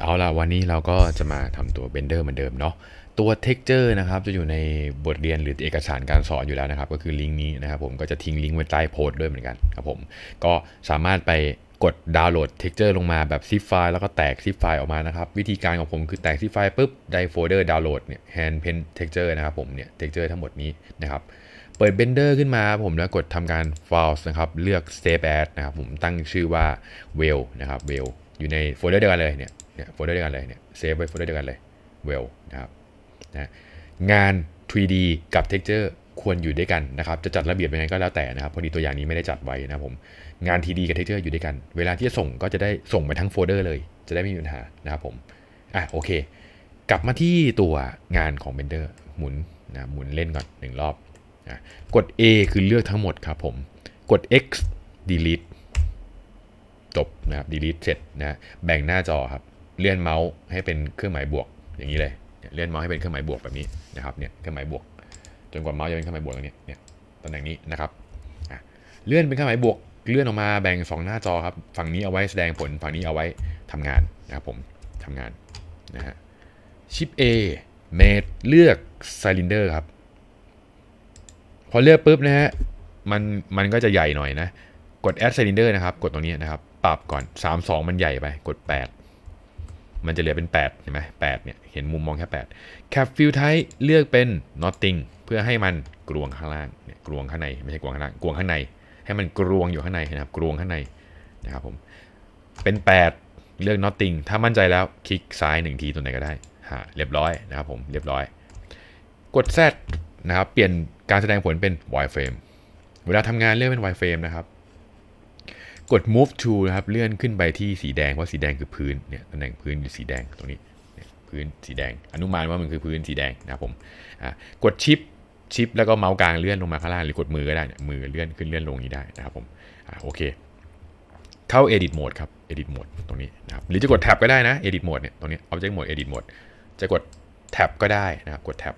เอาล่ะวันนี้เราก็จะมาทำตัว Blender เหมือนเดิมเนาะตัว Texture นะครับจะอยู่ในบทเรียนหรือเอกสารการสอนอยู่แล้วนะครับ ก็คือลิงก์นี้นะครับผมก็จะทิ้งลิงก์ไว้ใต้โพสต์ด้วยเหมือนกันครับผมก็สามารถไปกดดาวน์โหลด Texture ลงมาแบบ zip ไฟล์แล้วก็แตก zip ไฟล์ออกมานะครับ วิธีการของผมคือแตก zip ไฟล์ปุ๊บได้โฟลเดอร์ดาวน์โหลดเนี่ย hand pen texture นะครับผมเนี่ย texture ทั้งหมดนี้นะครับเปิด Blender ขึ้นมาผมแล้วกดทำการ Files นะครับเลือก Save As นะครับผมตั้งชื่อว่า Well นะครับ Well อยู่ในโฟลเดอร์เดียวกันเลยเนี่ย เนี่ยโฟลเดอร์เดียวกันเลยเนี่ยเซฟไว้โฟลเดอร์เดียวกันเลย Well นะครับนะงาน 3D กับ Texture ควรอยู่ด้วยกันนะครับจะจัดระเบียบยังไงก็แล้วแต่นะครับพอดีตัวอย่างนี้ไม่ได้จัดไว้นะผมงาน 3D กับ Texture อยู่ด้วยกัน เวลาที่จะส่งก็จะได้ส่งไปทั้งโฟลเดอร์เลย จะได้ไม่มีปัญหานะครับผมอะโอเค กลับมาที่ตัวงานของ Blender หมุนนะหมุนเล่นก่อนหนึ่งรอบนะกด A คือเลือกทั้งหมดครับผมกด X delete จบนะครับ delete เสร็จนะแบ่งหน้าจอครับ เลื่อนเมาส์ให้เป็นเครื่องหมายบวกอย่างนี้เลยเลื่อนเมาส์ให้เป็นเครื่องหมายบวกแบบนี้นะครับเนี่ยเครื่องหมายบวก จนกว่าเมาส์จะเป็นเครื่องหมายบวกตรงนี้เนี่ยตำแหน่งนี้นะครับเลื่อนเป็นเครื่องหมายบวกเลื่อนออกมาแบ่ง 2 หน้าจอครับฝั่งนี้เอาไว้แสดงผลฝั่งนี้เอาไว้ทำงานนะครับผมทำงานนะฮะชิป A เมดเลือก Cylinder ครับพอเลือกปุ๊บนะฮะมันมันก็จะใหญ่หน่อยนะ กด add cylinder นะครับ กดตรงนี้นะครับ ปรับก่อน 3 2 มันใหญ่ไป กด 8 มันจะเหลือเป็น 8 เห็นไหม8เนี่ยเห็นมุมมองแค่ 8 cap fill type เลือกเป็น nothing เพื่อให้มันกรวงข้างล่างเนี่ยกรวงข้างในไม่ใช่กรวงข้างล่างกรวงข้างใน ให้มันกรวงอยู่ข้างในนะครับกรวงข้างในนะครับผมเป็น 8 เลือก nothing ถ้ามั่นใจแล้วคลิกซ้ายหนึ่งทีตัวไหนก็ได้ฮะเรียบร้อยนะครับผมเรียบร้อย กด Z นะครับเปลี่ยนการแสดงผลเป็น wireframe เวลาทำงานเลือนเป็น wireframe นะครับ กด move to นะครับเลื่อนขึ้นไปที่สีแดงเพราะสีแดงคือพื้นเนี่ยตำแหน่งพื้นอยู่สีแดงตรงนี้พื้นสีแดงอนุมานว่ามันคือพื้นสีแดงนะครับผมอะกดชิปชิปแล้วก็เมาส์กลางเลื่อนลงมาข้างล่างหรือกดมือก็ได้เนี่ยมือเลื่อนขึ้นเลื่อนลงนี้ได้นะครับผมอะโอเค เข้า edit mode ครับ edit mode ตรงนี้นะครับหรือจะกด tab ก็ได้นะ edit mode เนี่ยตรงนี้ object mode edit mode จะกด tab ก็ได้นะครับกด tab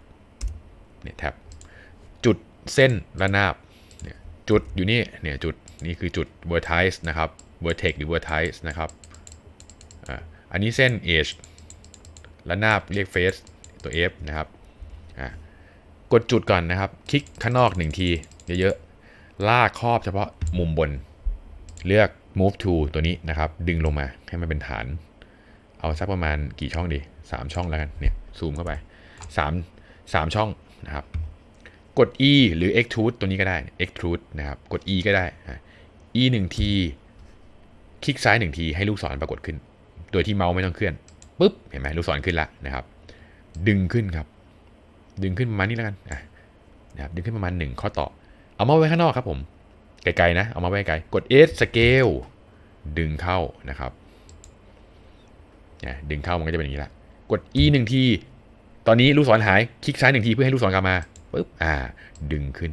เนี่ย tab จุดเส้นระนาบเนี่ยจุดอยู่นี่เนี่ยจุด นี่คือจุด vertex นะครับ vertex หรือ vertex นะครับอ่าอันนี้เส้น edge ระหน้าเรียก face ตัว f นะครับอ่ากดจุดก่อนนะครับ คลิกข้างนอกหนึ่งที เยอะๆ ลากครอบเฉพาะมุมบน เลือก move to ตัวนี้นะครับ ดึงลงมาให้มันเป็นฐาน เอาสักประมาณกี่ช่องดี 3 ช่องแล้วกัน เนี่ย ซูมเข้าไป 3 3 ช่องนะครับ กด e หรือ extrude ตัวนี้ก็ได้ extrude นะครับ กด e ก็ได้ e 1ทีคลิกซ้าย1ทีให้ลูกศรปรากฏขึ้น โดยที่เมาส์ไม่ต้องเคลื่อนปุ๊บเห็นไหมลูกศรขึ้นละนะครับ ดึงขึ้นครับ ดึงขึ้นประมาณนี้แล้วกันนะครับดึงขึ้นประมาณ1ข้อต่อ เอามาไว้ข้างนอกครับผมไกลๆนะเอามาไว้ไกลกด S scale ดึงเข้านะครับดึงเข้ามันก็จะเป็นอย่างนี้ละกด E 1ทีตอนนี้ลูกศรหายคลิกซ้ายหนึ่งทีเพื่อให้ลูกศรกลับมาปุ๊บอ่า ดึงขึ้น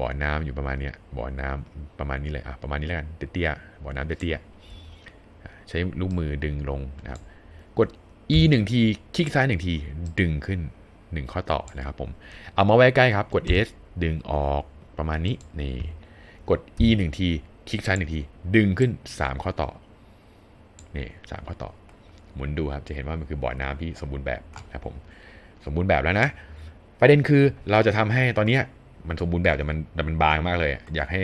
บ่อน้ำอยู่ประมาณนี้บ่อน้ำประมาณนี้เลยอะประมาณนี้แล้วกันเตี้ยๆบ่อน้ำเตี้ยๆใช้ลูกมือดึงลงนะครับ กด E หนึ่งทีคลิกซ้ายหนึ่งทีดึงขึ้นหนึ่งข้อต่อนะครับผมเอามาไว้ใกล้ครับกด S ดึงออกประมาณนี้นี่กด E หนึ่งทีคลิกซ้ายหนึ่งทีดึงขึ้น 3 ข้อต่อนี่สามข้อต่อหมุนดูครับจะเห็นว่ามันคือบ่อน้ำที่สมบูรณ์แบบนะครับผมสมบูรณ์แบบแล้วนะ ประเด็นคือเราจะทำให้ตอนนี้ มันสมบูรณ์แบบแต่มันแต่มันบางมากเลย อยากให้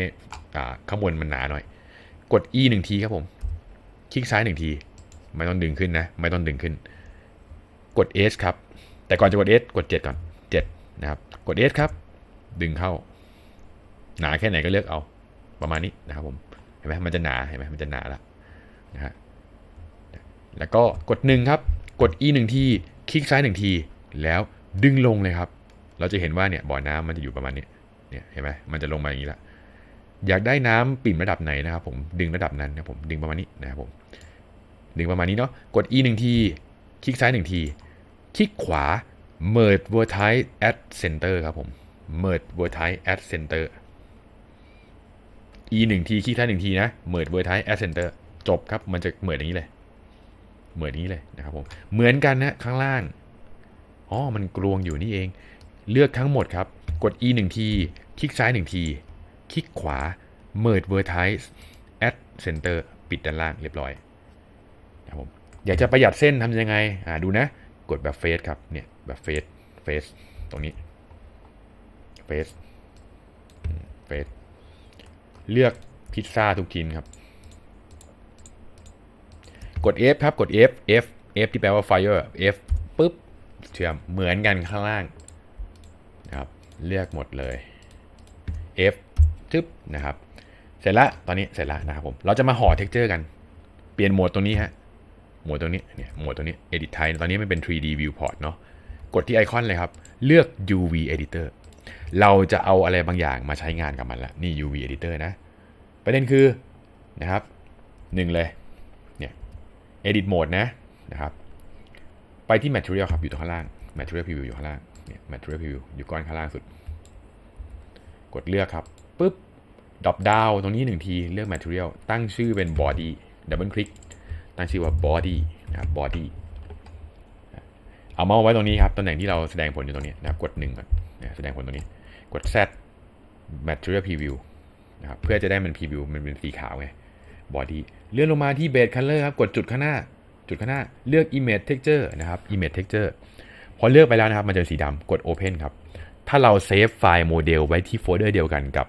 ข้างบนมันหนาหน่อย กด E หนึ่งทีครับผม คลิกซ้ายหนึ่งที ไม่ต้องดึงขึ้นนะ ไม่ต้องดึงขึ้น กด S ครับ แต่ก่อนจะกด S กด 7 ก่อน 7 นะครับ กด S ครับ ดึงเข้า หนาแค่ไหนก็เลือกเอา ประมาณนี้นะครับผม เห็นไหมมันจะหนา เห็นไหมมันจะหนาละนะฮะ แล้วก็กด 1 ครับ กด E 1ที คลิกซ้าย1ที แล้วดึงลงเลยครับ เราจะเห็นว่าเนี่ยบ่อน้ำมันจะอยู่ประมาณนี้ เนี่ยเห็นไหมมันจะลงมาอย่างนี้ละอยากได้น้ำปิ่มระดับไหนนะครับผมดึงระดับนั้นนะผมดึงประมาณนี้นะครับผมดึงประมาณนี้เนาะกด E 1ทีคลิกซ้าย1ทีคลิกขวา merge vertex at center ครับผม merge vertex at center E 1ทีคลิกซ้าย1ทีนะ merge vertex at center จบครับมันจะเหมือนอย่างนี้เลย เหมือนนี้เลยนะครับผมเหมือนกันนะข้างล่างอ๋อมันกลวงอยู่นี่เอง เลือกทั้งหมดครับ กด E 1ทีคลิกซ้าย 1 ที คลิกขวา merge vertex at center ปิดด้านล่างเรียบร้อยครับผมอยากจะประหยัดเส้นทำยังไงอ่าดูนะ กดแบบเฟสครับเนี่ยแบบเฟสเฟสตรงนี้เฟสเฟสเลือกพิซซ่าทุกชิ้นครับ กด F ครับ กด F F F ที่แปลว่า fire F ปุ๊บเชื่อมเหมือนกันข้างล่าง นะครับเลือกหมดเลย F ทึบนะครับ เสร็จละตอนนี้เสร็จละนะครับผมเราจะมาห่อ texture กัน เปลี่ยนโหมดตรงนี้ฮะโหมดตรงนี้เนี่ยโหมดตรงนี้ edit type ตอนนี้มันเป็น 3D viewport เนาะกดที่ไอคอนเลยครับ เลือก UV editor เราจะเอาอะไรบางอย่างมาใช้งานกับมันละนี่ UV editor นะประเด็นคือนะครับหนึ่งเลยเนี่ย edit mode นะนะครับไปที่ material ครับอยู่ตรงข้างล่าง material preview อยู่ข้างล่าง เนี่ย material preview อยู่ก้อนข้างล่างสุด กดเลือกครับปุ๊บดรอปดาวตรงนี้หนึ่งทีเลือก material ตั้งชื่อเป็น body ดับเบิลคลิกตั้งชื่อว่า body นะครับ body เอาเมาส์ไว้ตรงนี้ครับตำแหน่งที่เราแสดงผลอยู่ตรงนี้นะครับกดหนึ่งก่อนนะแสดงผลตรงนี้ กด Z material preview นะครับเพื่อจะได้มัน preview มันเป็นสีขาวไง body เลื่อนลงมาที่ base color ครับกดจุดข้างหน้าจุดข้างหน้าเลือก image texture นะครับ image texture พอเลือกไปแล้วนะครับมันจะสีดำกด open ครับ ถ้าเราเซฟไฟล์โมเดลไว้ที่โฟลเดอร์เดียวกันกับ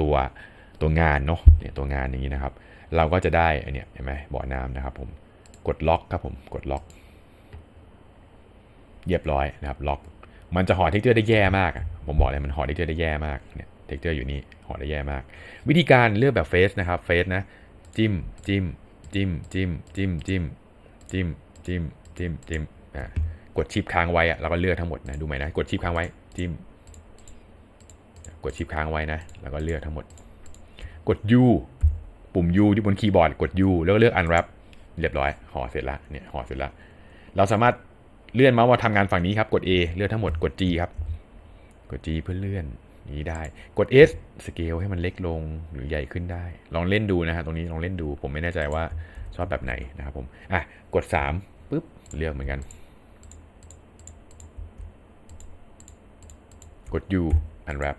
ตัวตัวงานเนาะเนี่ยตัวงานอย่างนี้นะครับ เราก็จะได้อันเนี้ยเห็นไหมบ่อน้ำนะครับผมกดล็อกครับผมกดล็อกเรียบร้อยนะครับล็อก มันจะห่อเท็กเจอร์ได้แย่มาก ผมบอกเลยมันห่อเท็กเจอร์ได้แย่มากเนี่ยเท็กเจอร์อยู่นี่ห่อได้แย่มาก วิธีการเลือกแบบเฟสนะครับเฟสนะจิ้มจิ้มจิ้มจิ้มจิ้มจิ้มจิ้มจิ้มจิ้มจิ้มอ่า กดชิปค้างไว้อะแล้วก็เลือกทั้งหมดนะดูไหมนะกดชิปค้างไว้จิ้มกดชิปค้างไว้นะแล้วก็เลือกทั้งหมด กด U ปุ่ม U ที่บนคีย์บอร์ดกด U แล้วก็เลือก unwrap เรียบร้อยห่อเสร็จละเนี่ยห่อเสร็จละเราสามารถเลื่อนเมาส์มาทำงานฝั่งนี้ครับกด A เลือนทั้งหมดกด G ครับกด G เพื่อเลื่อนนี้ได้กด S สเกลให้มันเล็กลงหรือใหญ่ขึ้นได้ ลองเล่นดูนะฮะตรงนี้ลองเล่นดู ผมไม่แน่ใจว่าชอบแบบไหนนะครับผมอะกด 3ปุ๊บเลือกเหมือนกัน กด U unwrap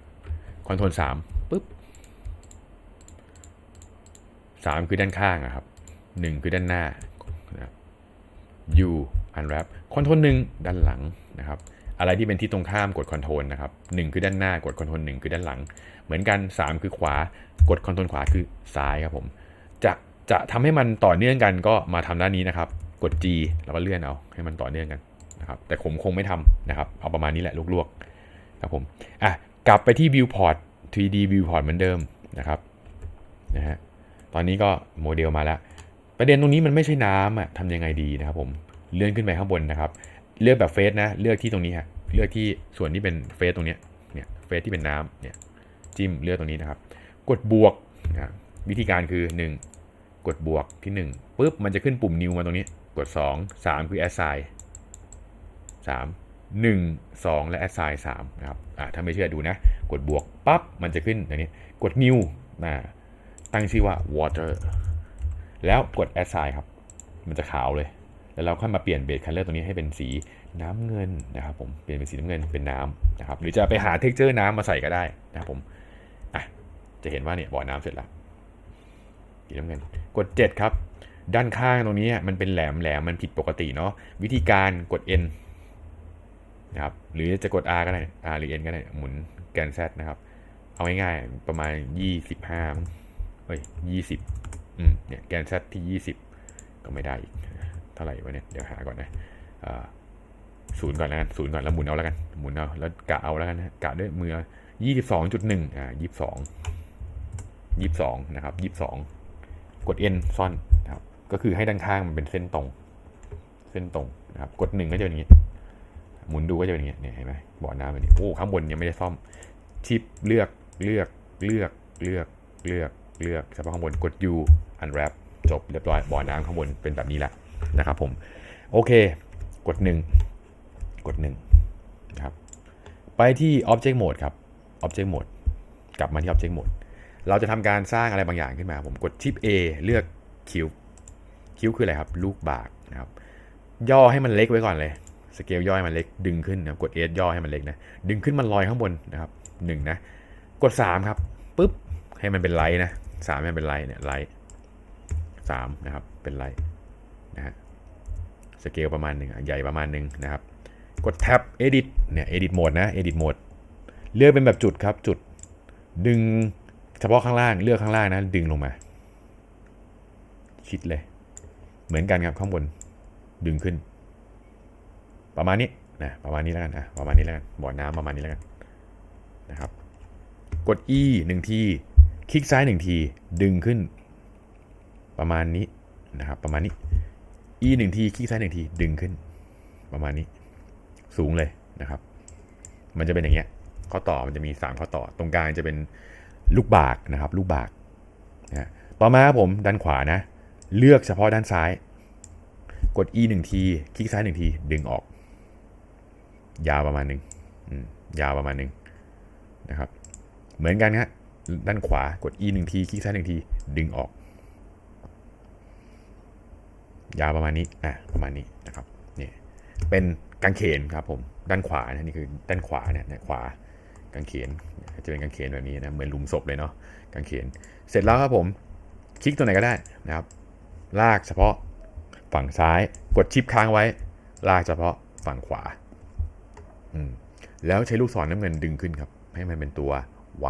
คอนโทรลสามปุ๊บสามคือด้านข้างอะครับหนึ่งคือด้านหน้านะครับ U unwrap คอนโทรลหนึ่งด้านหลังนะครับอะไรที่เป็นที่ตรงข้ามกดคอนโทรลนะครับหนึ่งคือด้านหน้ากดคอนโทรลหนึ่งคือด้านหลัง เหมือนกันสามคือขวากดคอนโทรลขวาคือซ้ายครับผม จะจะทำให้มันต่อเนื่องกันก็มาทำด้านนี้นะครับ กด G แล้วก็เลื่อนเอาให้มันต่อเนื่องกันนะครับแต่ผมคงไม่ทำนะครับ เอาประมาณนี้แหละลวกๆ ครับผมอะกลับไปที่ viewport 3D viewport เหมือนเดิมนะครับนะฮะตอนนี้ก็โมเดลมาแล้ว ประเด็นตรงนี้มันไม่ใช่น้ำอะทำยังไงดีนะครับผมเลื่อนขึ้นไปข้างบนนะครับ เลือกแบบเฟสนะเลือกที่ตรงนี้ฮะเลือกที่ส่วนที่เป็นเฟสตรงนี้เนี่ยเฟสที่เป็นน้ำเนี่ยจิ้มเลือกตรงนี้นะครับ กดบวกนะวิธีการคือ 1 กดบวกที่1ปุ๊บมันจะขึ้นปุ่ม new มาตรงนี้กด 2 3 คือ assign 3 1 2 และ assign 3นะครับอ่าถ้าไม่เชื่อดูนะ กดบวกปั๊บมันจะขึ้นอย่างนี้ กด new นะตั้งชื่อว่า water แล้วกด assign ครับ มันจะขาวเลย แล้วเราค่อยมาเปลี่ยนเบสคัลเลอร์ตรงนี้ให้เป็นสีน้ำเงินนะครับผม เปลี่ยนเป็นสีน้ำเงินเป็นน้ำนะครับ หรือจะไปหาเท็กเจอร์น้ำมาใส่ก็ได้นะครับผม อะ จะเห็นว่าเนี่ยบ่อน้ำเสร็จแล้วสีน้ำเงิน กด 7 ครับ ด้านข้างตรงนี้มันเป็นแหลมแหลมมันผิดปกติเนาะ วิธีการกด N นะครับหรือจะกด R ก็ได้ R หรือ N ก็ได้หมุนแกน Z นะครับ เอาง่ายๆประมาณ 25เฮ้ย20อืมเนี่ยแกน Z ที่ 20 ก็ไม่ได้อีกเท่าไหร่วะเนี่ยเดี๋ยวหาก่อนนะศูนย์ก่อนแล้วกันศูนย์ก่อนแล้วหมุนเอาแล้วกันหมุนเอาแล้วกะเอาแล้วกันนะกะด้วยมือ 22.1อ่า22 22นะครับ22 กด N ซ่อนนะครับก็คือให้ด้านข้างมันเป็นเส้นตรง เส้นตรงนะครับกดหนึ่งก็จะเป็นอย่างนี้ หมุนดูก็จะเป็นอย่างนี้เนี่ยเห็นไหมบ่อน้ำแบบนี้โอ้ข้างบนยังไม่ได้ซ่อมชิปเลือกเลือกเลือกเลือกเลือกเลือกเฉพาะข้างบนกด U unwrap จบเรียบร้อยบ่อน้ำข้างบนเป็นแบบนี้แหละนะครับผมโอเค กด 1 กด1นะครับไปที่ Object Mode ครับ Object Mode กลับมาที่ Object Mode เราจะทำการสร้างอะไรบางอย่างขึ้นมา ผมกดชิป A เลือกคิวคิวคืออะไรครับ ลูกบากนะครับ ย่อให้มันเล็กไว้ก่อนเลย สเกลย่อให้มันเล็กดึงขึ้นนะกด S ย่อให้มันเล็กนะดึงขึ้นมันลอยข้างบนนะครับหนึ่งนะกด 3 ครับปุ๊บให้มันเป็นไลท์นะสามให้มันเป็นไลท์เนี่ยไลท์สามนะครับเป็นไลท์นะฮะสเกลประมาณหนึ่งใหญ่ประมาณหนึ่งนะครับ กดแท็บ edit เนี่ย edit mode นะ edit mode เลือกเป็นแบบจุดครับจุด ดึงเฉพาะข้างล่างเลือกข้างล่างนะ ดึงลงมา ชิดเลย เหมือนกันครับข้างบน ดึงขึ้น ประมาณนี้นะประมาณนี้แล้วกันอะประมาณนี้แล้วกันบ่อน้ำประมาณนี้แล้วกันนะครับกด e หนึ่งที คลิกซ้ายหนึ่งที ดึงขึ้น ประมาณนี้นะครับประมาณนี้ e หนึ่งที คลิกซ้ายหนึ่งที ดึงขึ้น ประมาณนี้ สูงเลยนะครับ มันจะเป็นอย่างเงี้ย ข้อต่อมันจะมี 3 ข้อต่อ ตรงกลางจะเป็นลูกบากนะครับ ลูกบากนะต่อมาผมด้านขวานะ เลือกเฉพาะด้านซ้าย กด e หนึ่งที คลิกซ้ายหนึ่งที ดึงออก ยาวประมาณหนึ่งยาวประมาณหนึ่งนะครับ เหมือนกันครับด้านขวากด e หนึ่งทีคลิกซ้ายหนึ่งทีดึงออก ยาวประมาณนี้อะประมาณนี้นะครับนี่เป็นกางเขนครับผมด้านขวานะนี่คือด้านขวาเนี่ยเนี่ยขวากางเขนจะเป็นกางเขนแบบนี้นะเหมือนลุมศพเลยเนาะกางเขนเสร็จแล้วครับผมคลิกตัวไหนก็ได้นะครับ ลากเฉพาะฝั่งซ้ายกดชิปค้างไว้ ลากเฉพาะฝั่งขวา แล้วใช้ลูกศรน้ำเงินดึงขึ้นครับ ให้มันเป็นตัว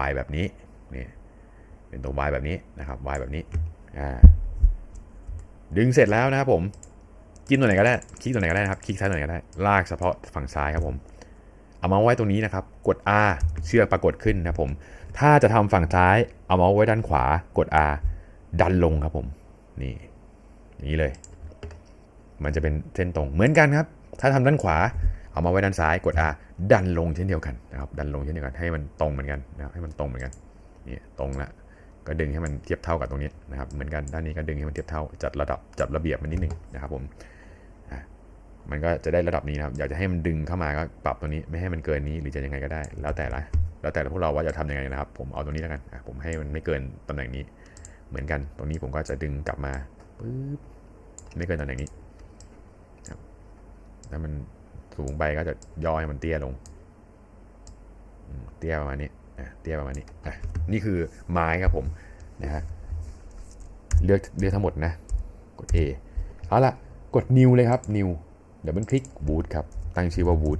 Y แบบนี้นี่เป็นตัว Y แบบนี้นะครับ Y แบบนี้อ่าดึงเสร็จแล้วนะครับผมจิ้มตัวไหนก็ได้คลิกตัวไหนก็ได้นะครับคลิกซ้ายตัวไหนก็ได้ลากเฉพาะฝั่งซ้ายครับผมเอามาไว้ตรงนี้นะครับ กด R เชือกปรากฏขึ้นนะครับผม ถ้าจะทำฝั่งซ้าย เอามาไว้ด้านขวากด R ดันลงครับผม นี่อย่างนี้เลย มันจะเป็นเส้นตรงเหมือนกันครับ ถ้าทำด้านขวา เอามาไว้ด้านซ้ายกด R ดันลงเช่นเดียวกันนะครับดันลงเช่นเดียวกันให้มันตรงเหมือนกันนะครับให้มันตรงเหมือนกันนี่ตรงละก็ดึงให้มันเทียบเท่ากับตรงนี้นะครับเหมือนกันด้านนี้ก็ดึงให้มันเทียบเท่าจัดระดับจัดระเบียบมันนิดนึงนะครับผมมันก็จะได้ระดับนี้นะครับอยากจะให้มันดึงเข้ามาก็ปรับตัวนี้ไม่ให้มันเกินนี้หรือจะยังไงก็ได้ แล้วแต่ละแล้วแต่พวกเราว่าจะทำยังไงนะครับ ผมเอาตรงนี้แล้วกันผมให้มันไม่เกินตำแหน่งนี้ เหมือนกันตรงนี้ผมก็จะดึงกลับมาปึ๊บไม่เกินตำแหน่งนี้ครับถ้ามัน สูงไปก็จะย่อให้มันเตี้ยลง เตี้ยประมาณนี้เตี้ยประมาณนี้นี่คือไม้ครับผมนะฮะเลือกเลือกทั้งหมดนะ กด A เอาละกด New เลยครับ New เดี๋ยวมันคลิก Wood ครับ ตั้งชื่อว่า Wood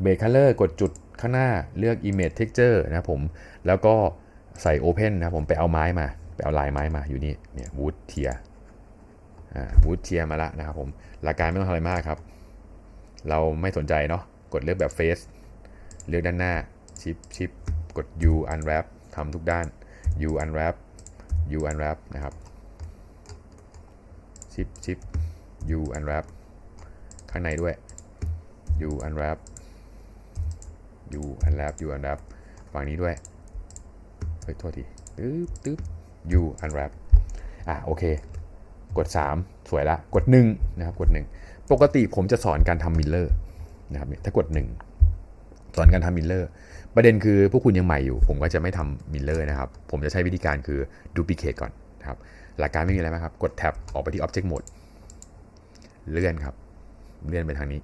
เบร Color กดจุดข้างหน้าเลือก Image Texture นะผม แล้วก็ใส่ Open นะผมไปเอาไม้มา ไปเอาลายไม้มาอยู่นี่เนี่ย Wood Tier อ่า Wood Tier มาละนะครับผม หลักการไม่ต้องทำอะไรมากครับ เราไม่สนใจเนาะกดเลือกแบบ Face เลือกด้านหน้าชิปชิปกด U unwrap ทำทุกด้าน U unwrap U unwrap นะครับชิปชิป U unwrap ข้างในด้วย U unwrap U unwrap U unwrap ฝั่งนี้ด้วยเฮ้ยโทษทีตึ๊บตึ๊บ U unwrap อะโอเค กด 3 สวยละ กด 1 นะครับ กด 1 ปกติผมจะสอนการทำมิลเลอร์นะครับถ้ากด1สอนการทำมิลเลอร์ประเด็นคือพวกคุณยังใหม่อยู่ ผมก็จะไม่ทำมิลเลอร์นะครับ ผมจะใช้วิธีการคือดูพิเคทก่อนนะครับหลักการไม่มีอะไรมากครับ กดแท็บออกไปที่ Object Mode เลื่อนครับ เลื่อนไปทางนี้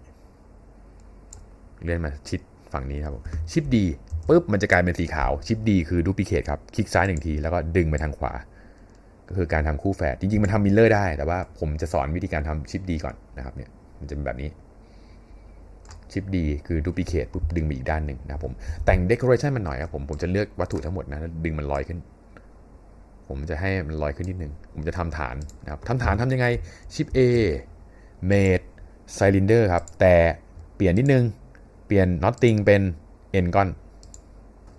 เลื่อนมาชิดฝั่งนี้ครับชิปดีปุ๊บมันจะกลายเป็นสีขาว ชิปดีคือดูพิเคทครับ คลิกซ้ายหนึ่งทีแล้วก็ดึงไปทางขวา ก็คือการทำคู่แฝดจริงๆมันทำมิลเลอร์ได้ แต่ว่าผมจะสอนวิธีการทำชิปดีก่อนนะครับเนี่ยมันจะเป็นแบบนี้ชิปดีคือดูพิเคทปุ๊บดึงไปอีกด้านหนึ่งนะผมแต่งเด o r a t i o n มันหน่อยครับผมผมจะเลือกวัตถุทั้งหมดนะดึงมันลอยขึ้น ผมจะให้มันลอยขึ้นนิดนึง ผมจะทำฐานนะครับทำฐานทำยังไงชิป A made cylinder ครับแต่เปลี่ยนนิดนึง เปลี่ยน notting เป็น n ก้อน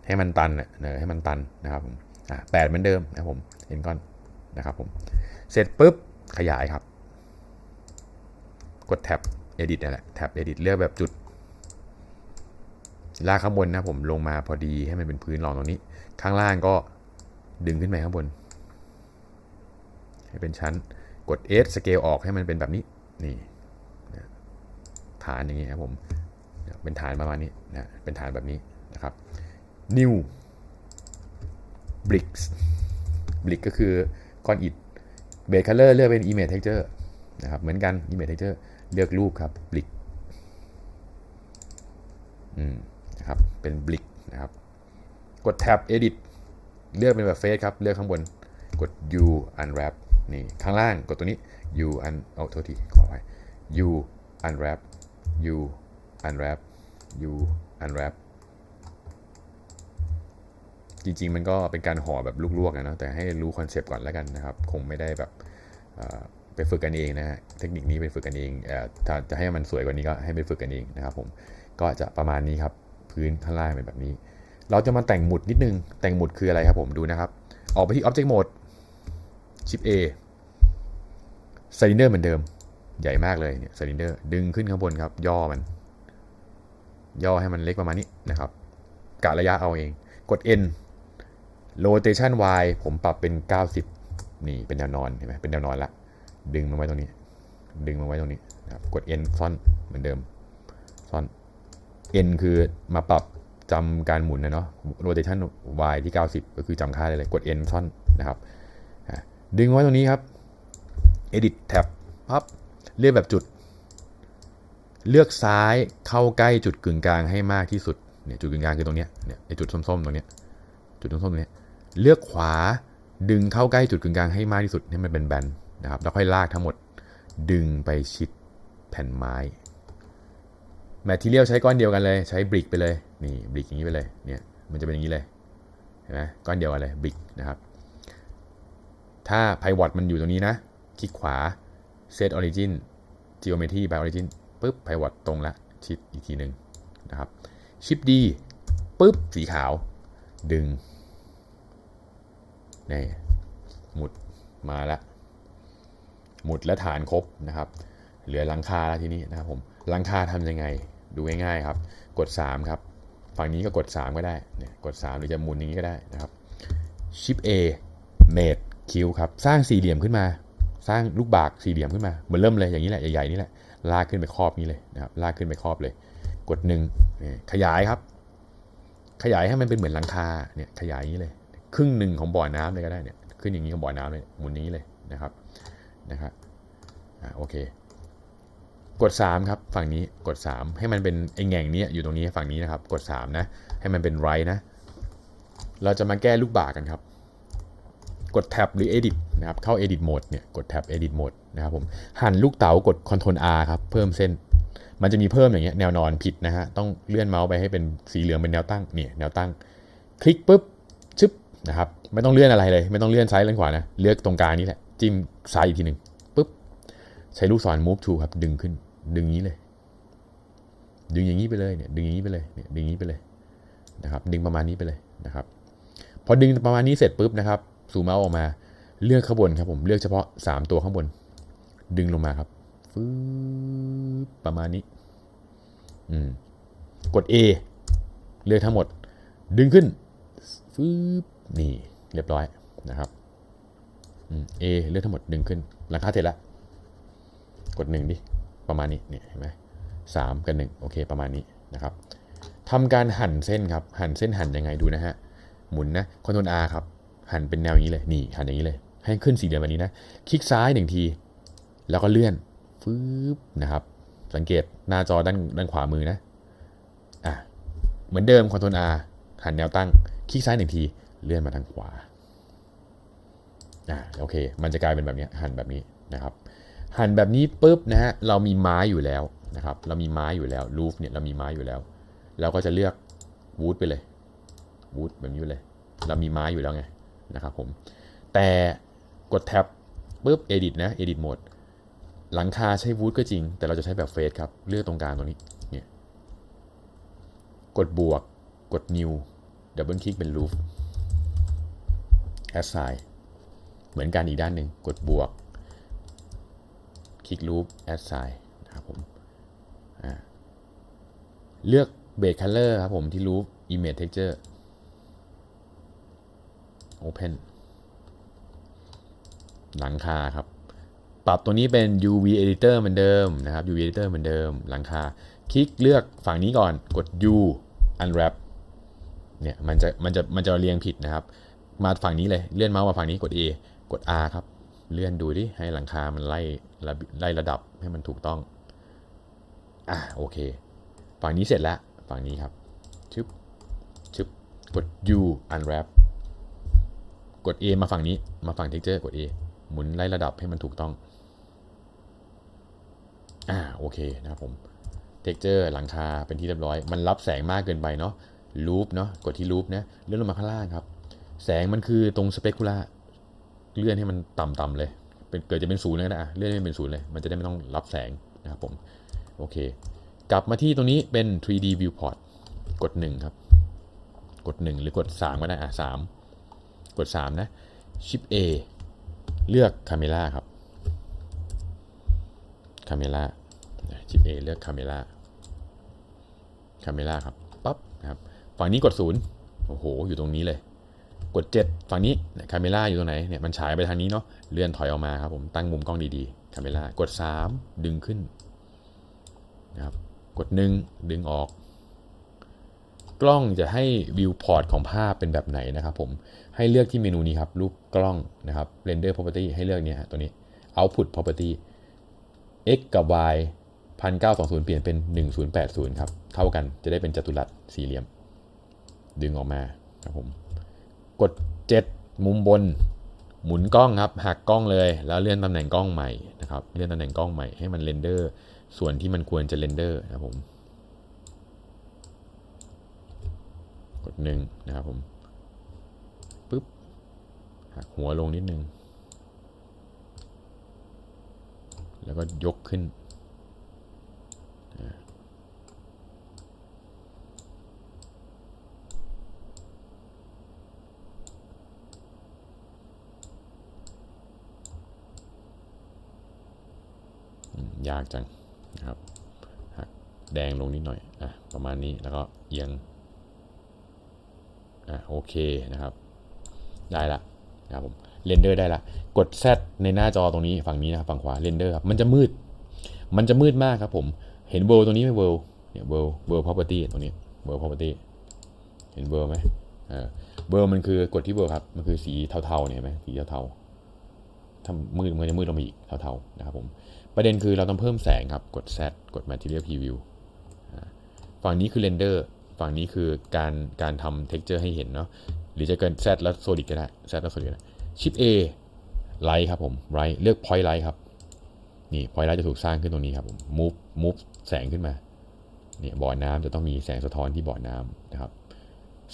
ให้มันตันเนอให้มันตันนะครับผมอะแปดเหมือนเดิมนะครับผม n ก้อน นะครับผมเสร็จปุ๊บขยายครับ กดแท็บ edit นี่แหละแท็บ edit เลือกแบบจุดลากข้างบนนะผมลงมาพอดีให้มันเป็นพื้นรองตรงนี้ ข้างล่างก็ดึงขึ้นไปข้างบน ให้เป็นชั้นกด S scale ออกให้มันเป็นแบบนี้นี่ฐานอย่างนี้ครับผมเป็นฐานประมาณนี้นะเป็นฐานแบบนี้นะครับ new bricks brick ก็คือ ก้อนอิฐ base color เลือกเป็น image texture นะครับเหมือนกัน image texture เลือกรูปครับ brick อืมนะครับเป็น brick นะครับ กด tab edit เลือกเป็นแบบ face ครับ เลือกข้างบนกด u unwrap นี่ข้างล่างกดตัวนี้ u un เอาโทษทีขอไป u unwrap u unwrap u unwrap จริง ๆ มันก็เป็นการห่อแบบลวกๆนะเนอะแต่ให้รู้คอนเซปต์ก่อนแล้วกันนะครับ คงไม่ได้แบบไปฝึกกันเองนะฮะเทคนิคนี้ไปฝึกกันเองถ้าจะให้มันสวยกว่านี้ก็ให้ไปฝึกกันเองนะครับผมก็จะประมาณนี้ครับพื้นข้างล่างเป็นแบบนี้ เราจะมาแต่งหมุดนิดนึง แต่งหมุดคืออะไรครับผมดูนะครับ ออกไปที่ Object Mode ชิป A ไซลินเดอร์เหมือนเดิม ใหญ่มากเลยเนี่ยไซลินเดอร์ดึงขึ้นข้างบนครับ ย่อมัน ย่อให้มันเล็กประมาณนี้นะครับกะระยะเอาเอง กด N rotation Y ผมปรับเป็น 90 นี่เป็นแนวนอนเห็นไหมเป็นแนวนอนละ ดึงมันไว้ตรงนี้ ดึงมันไว้ตรงนี้นะครับกด N ซ่อนเหมือนเดิม ซ่อน N คือมาปรับจำการหมุนนะเนาะ rotation Y ที่ 90 ก็คือจำค่าได้เลย กด N ซ่อนนะครับ ดึงไว้ตรงนี้ครับ edit tab ปั๊บ เลือกแบบจุด เลือกซ้ายเข้าใกล้จุดกึ่งกลางให้มากที่สุด เนี่ยจุดกึ่งกลางคือตรงเนี้ย เนี่ยไอจุดส้มๆตรงเนี้ย จุดส้มๆตรงเนี้ย เลือกขวาดึงเข้าใกล้จุดกึ่งกลางให้มากที่สุดให้มันเป็นแบนนะครับแล้วค่อยลากทั้งหมดดึงไปชิดแผ่นไม้แมทเทียลใช้ก้อนเดียวกันเลยใช้บริกไปเลยนี่บริกอย่างนี้ไปเลยเนี่ยมันจะเป็นอย่างนี้เลยเห็นไหมก้อนเดียวกันเลยบริกนะครับถ้าไพวอตมันอยู่ตรงนี้นะ คลิกขวา set origin geometry by origin ปุ๊บไพวอตตรงละชิดอีกทีหนึ่งนะครับชิปดีปุ๊บสีขาวดึง นี่หมุดมาละหมุดและฐานครบนะครับ เหลือหลังคาแล้วทีนี้นะครับผมหลังคาทำยังไงดูง่ายๆครับ กด 3 ครับ ฝั่งนี้ก็กด 3 ก็ได้เนี่ยกด 3 หรือจะหมุนอย่างนี้ก็ได้นะครับชิป A made คิวครับ สร้างสี่เหลี่ยมขึ้นมา สร้างลูกบากสี่เหลี่ยมขึ้นมาเหมือนเริ่มเลยอย่างนี้แหละใหญ่ๆนี่แหละลากขึ้นไปครอบนี้เลยนะครับลากขึ้นไปครอบเลย กดหนึ่งนี่ขยายครับ ขยายให้มันเป็นเหมือนหลังคาเนี่ยขยายอย่างนี้เลย ครึ่งหนึ่งของบ่อน้ำเลยก็ได้เนี่ยขึ้นอย่างนี้ของบ่อน้ำเลยหมุนนี้เลยนะครับนะครับอ่าโอเค กด3ครับฝั่งนี้กด 3 ให้มันเป็นไอ้แง่งนี้อยู่ตรงนี้ฝั่งนี้นะครับ กด3นะให้มันเป็น right นะเราจะมาแก้ลูกบากกันครับ กด tab หรือ edit นะครับเข้า edit mode เนี่ยกด tab edit mode นะครับผมหั่นลูกเต๋ากด Ctrl R ครับเพิ่มเส้นมันจะมีเพิ่มอย่างเงี้ยแนวนอนผิดนะฮะต้องเลื่อนเมาส์ไปให้เป็นสีเหลืองเป็นแนวตั้งเนี่ยแนวตั้ง คลิกปุ๊บ นะครับไม่ต้องเลื่อนอะไรเลย ไม่ต้องเลื่อนซ้ายเลื่อนขวานะเลือกตรงกลางนี้แหละจิ้มซ้ายอีกทีหนึ่งปุ๊บใช้ลูกศร move to ครับดึงขึ้น ดึงนี้เลย ดึงอย่างนี้ไปเลยเนี่ยดึงอย่างนี้ไปเลยเนี่ยดึงอย่างนี้ไปเลยนะครับดึงประมาณนี้ไปเลยนะครับพอดึงประมาณนี้เสร็จปุ๊บนะครับซูมเมาส์ออกมาเลือกข้างบนครับผมเลือกเฉพาะ 3 ตัวข้างบน ดึงลงมาครับฟืบประมาณนี้อืมกด A เลือกทั้งหมด ดึงขึ้นฟืบ นี่เรียบร้อยนะครับอืม A เลือกทั้งหมดดึงขึ้นหลังคาเสร็จแล้ว กดหนึ่งดิ ประมาณนี้เนี่ยเห็นไหมสามกับหนึ่งโอเคประมาณนี้นะครับทำการหั่นเส้นครับ หั่นเส้นหั่นยังไงดูนะฮะ หมุนนะคอนโทรล R ครับ หั่นเป็นแนวอย่างนี้เลย นี่หั่นอย่างนี้เลย ให้ขึ้นสี่เหลี่ยมแบบนี้นะ คลิกซ้ายหนึ่งที แล้วก็เลื่อนฟืบนะครับ สังเกตหน้าจอด้านด้านขวามือนะ อะ เหมือนเดิมคอนโทรล R หันแนวตั้ง คลิกซ้ายหนึ่งที เลื่อนมาทางขวาอะโอเค มันจะกลายเป็นแบบนี้หันแบบนี้นะครับ หันแบบนี้ปุ๊บนะฮะเรามีไม้อยู่แล้วนะครับ เรามีไม้อยู่แล้วรูฟเนี่ยเรามีไม้อยู่แล้ว เราก็จะเลือกวูดไปเลยวูดแบบนี้เลย เรามีไม้อยู่แล้วไงนะครับผมแต่กดแท็บปุ๊บ edit นะ edit mode หลังคาใช้วูดก็จริง แต่เราจะใช้แบบเฟสครับ เลือกตรงกลางตรงนี้เนี่ยกดบวก กด new ดับเบิลคลิกเป็น roof assign เหมือนกันอีกด้านหนึ่งกดบวก คลิก loop assign นะครับผมเลือก base color ครับผมที่ loop image texture open หลังคาครับ ปรับตัวนี้เป็น UV editor เหมือนเดิมนะครับ UV editor เหมือนเดิม หลังคา คลิกเลือกฝั่งนี้ก่อน กด U unwrap เนี่ยมันจะมันจะมันจะเรียงผิดนะครับ มาฝั่งนี้เลยเลื่อนเมาส์มาฝั่งนี้กด A กด R ครับ เลื่อนดูดิให้หลังคา มันไล่ไล่ระดับให้มันถูกต้อง อะโอเค ฝั่งนี้เสร็จแล้วฝั่งนี้ครับชึบชึบกด U unwrap กด A มาฝั่งนี้มาฝั่ง texture กด A หมุนไล่ระดับให้มันถูกต้อง อ่าโอเคนะครับผมเท็กเจอร์หลังคาเป็นที่เรียบร้อย มันรับแสงมากเกินไปเนาะลูปเนาะกดที่ลูปนะเลื่อนลงมาข้างล่างครับ แสงมันคือตรงสเปกุล่าเลื่อนให้มันต่ำๆเลยเป็นเกิดจะเป็นศูนย์เลยก็ได้อะเลื่อนให้มันเป็นศูนย์เลย มันจะได้ไม่ต้องรับแสงนะครับผม โอเค กลับมาที่ตรงนี้เป็น 3D viewport กด 1 ครับ กด 1 หรือกด 3 ก็ได้ อะ 3 กด 3 นะ ชิป A เลือก Camera ครับ Camera ชิป A เลือก Camera Camera ครับ ปั๊บนะครับ ฝั่งนี้กด 0 โอ้โห อยู่ตรงนี้เลย กด 7 ฝั่งนี้คาเมล่าอยู่ตรงไหนเนี่ยมันฉายไปทางนี้เนาะเลื่อนถอยออกมาครับผมตั้งมุมกล้องดีๆคาเมล่ากด 3 ดึงขึ้นนะครับกด 1 ดึงออก กล้องจะให้วิวพอร์ตของภาพเป็นแบบไหนนะครับผมให้เลือกที่เมนูนี้ครับรูปกล้องนะครับ render property ให้เลือกเนี่ยตัวนี้ output property x กับ y 1920 เปลี่ยนเป็น 1080 ครับ เท่ากันจะได้เป็นจัตุรัสสี่เหลี่ยม ดึงออกมาครับผม กด 7 มุมบน หมุนกล้องครับหักกล้องเลย แล้วเลื่อนตำแหน่งกล้องใหม่นะครับเลื่อนตำแหน่งกล้องใหม่ให้มันเรนเดอร์ส่วนที่มันควรจะเรนเดอร์นะผมกดหนึ่งนะครับผมปึ๊บหักหัวลงนิดนึง แล้วก็ยกขึ้น อืม ยากจังนะครับหักแดงลงนิดหน่อยอะประมาณนี้แล้วก็เอียงอะโอเคนะครับ ได้ละนะครับผมเรนเดอร์ได้ละกด Z ในหน้าจอตรงนี้ฝั่งนี้นะครับฝั่งขวาเรนเดอร์ครับมันจะมืด มันจะมืดมากครับผมเห็นเวลตรงนี้ไหมเวลเนี่ยเวลเวล property ตรงนี้เวล property เห็นเวลไหมเออเวลมันคือกดที่เวลครับมันคือสีเทาๆเนี่ยไหมสีเทาๆถ้ามืดมันจะมืดลงมาอีกเทาๆนะครับผม ประเด็นคือเราต้องเพิ่มแสงครับ กด Z กด Material Preview ฝั่งนี้คือ Render ฝั่งนี้คือการการทำ Texture ให้เห็นเนาะ หรือจะเกิน Z แล้ว Solid ก็ได้ Z แล้ว Solid ก็ได้ชิป A Light ครับผม Light เลือก Point Light ครับ นี่ Point Light จะถูกสร้างขึ้นตรงนี้ครับผม Move Move แสงขึ้นมา เนี่ยบ่อน้ำจะต้องมีแสงสะท้อนที่บ่อน้ำนะครับ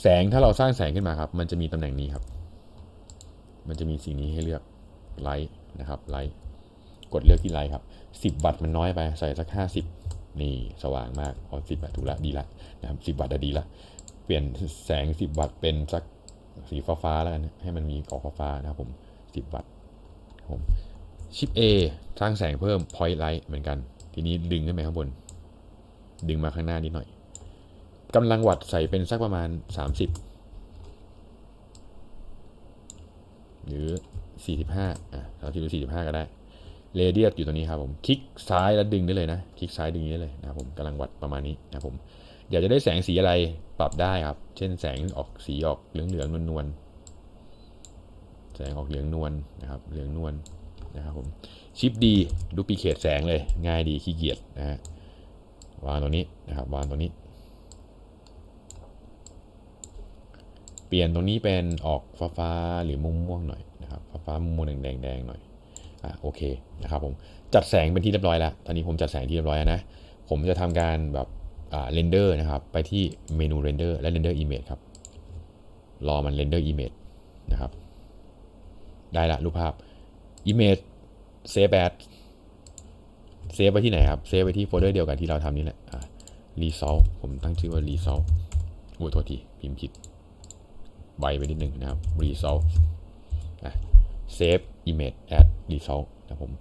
แสงถ้าเราสร้างแสงขึ้นมาครับ มันจะมีตำแหน่งนี้ครับ มันจะมีสิ่งนี้ให้เลือก Light นะครับ Light กดเลือกที่ไลท์ครับ 10 วัตต์มันน้อยไปใส่สัก 50 นี่สว่างมากพอ10วัตต์ถูกละดีละนะครับ10 วัตต์อะดีละ เปลี่ยนแสง 10 วัตต์เป็นสักสีฟ้าๆแล้วกันให้มันมีกรอบฟ้านะครับผม 10 วัตต์ผมชิป A สร้างแสงเพิ่ม point light เหมือนกัน ทีนี้ดึงขึ้นไปข้างบน ดึงมาข้างหน้านิดหน่อยกำลังวัตต์ใส่เป็นสักประมาณ 30 หรือ 45 อะ30หรือ45 ก็ได้ เรเดียสอยู่ตรงนี้ครับผมคลิกซ้ายแล้วดึงได้เลยนะคลิกซ้ายดึงนี้ได้เลยนะครับผมกำลังวัดประมาณนี้นะครับผมอยากจะได้แสงสีอะไรปรับได้ครับ เช่นแสงออกสีออกเหลืองเหลืองนวลนวลๆแสงออกเหลืองนวลนะครับเหลืองนวลนะครับผมชิปดีดูปีเคทแสงเลยง่ายดีขี้เกียจนะฮะวางตรงนี้นะครับวางตรงนี้ เปลี่ยนตรงนี้เป็นออกฟ้าฟ้าๆหรือม่วงม่วงๆหน่อยนะครับฟ้าฟ้าๆม่วงแดงแดงๆหน่อย อะโอเคนะครับผมจัดแสงเป็นที่เรียบร้อยแล้ว ตอนนี้ผมจัดแสงที่เรียบร้อยแล้วนะ ผมจะทำการแบบอ่าเรนเดอร์นะครับไปที่เมนูเรนเดอร์และเรนเดอร์อิมเมจครับรอมันเรนเดอร์อิมเมจนะครับได้ละรูปภาพอิมเมจเซฟแอดเซฟไปที่ไหนครับ เซฟไปที่โฟลเดอร์เดียวกันที่เราทำนี่แหละอ่ารีซอลผมตั้งชื่อว่ารีซอลโอ้ยโทษที พิมพ์ผิดใบไปนิดนึงนะครับรีซอลอะ Save Image as Result นะผม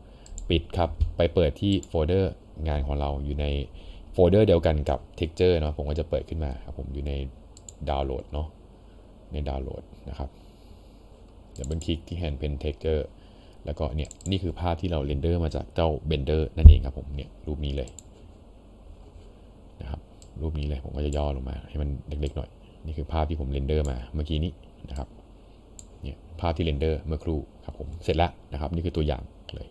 ปิดครับ ไปเปิดที่โฟลเดอร์งานของเราอยู่ในโฟลเดอร์เดียวกันกับ Texture เนาะผมก็จะเปิดขึ้นมาครับผมอยู่ในดาวน์โหลดเนาะในดาวน์โหลดนะครับเดี๋ยวบันคลิกที่แฮนด์เพน Texture แล้วก็เนี่ยนี่คือภาพที่เราเรนเดอร์มาจากเจ้า Blender นั่นเองครับผมเนี่ยรูปนี้เลยนะครับรูปนี้เลยผมก็จะย่อลงมาให้มันเล็กๆหน่อย นี่คือภาพที่ผมเรนเดอร์มาเมื่อกี้นี้นะครับ ภาพที่เรนเดอร์เมื่อครู่ครับผมเสร็จแล้วนะครับนี่คือตัวอย่างเลย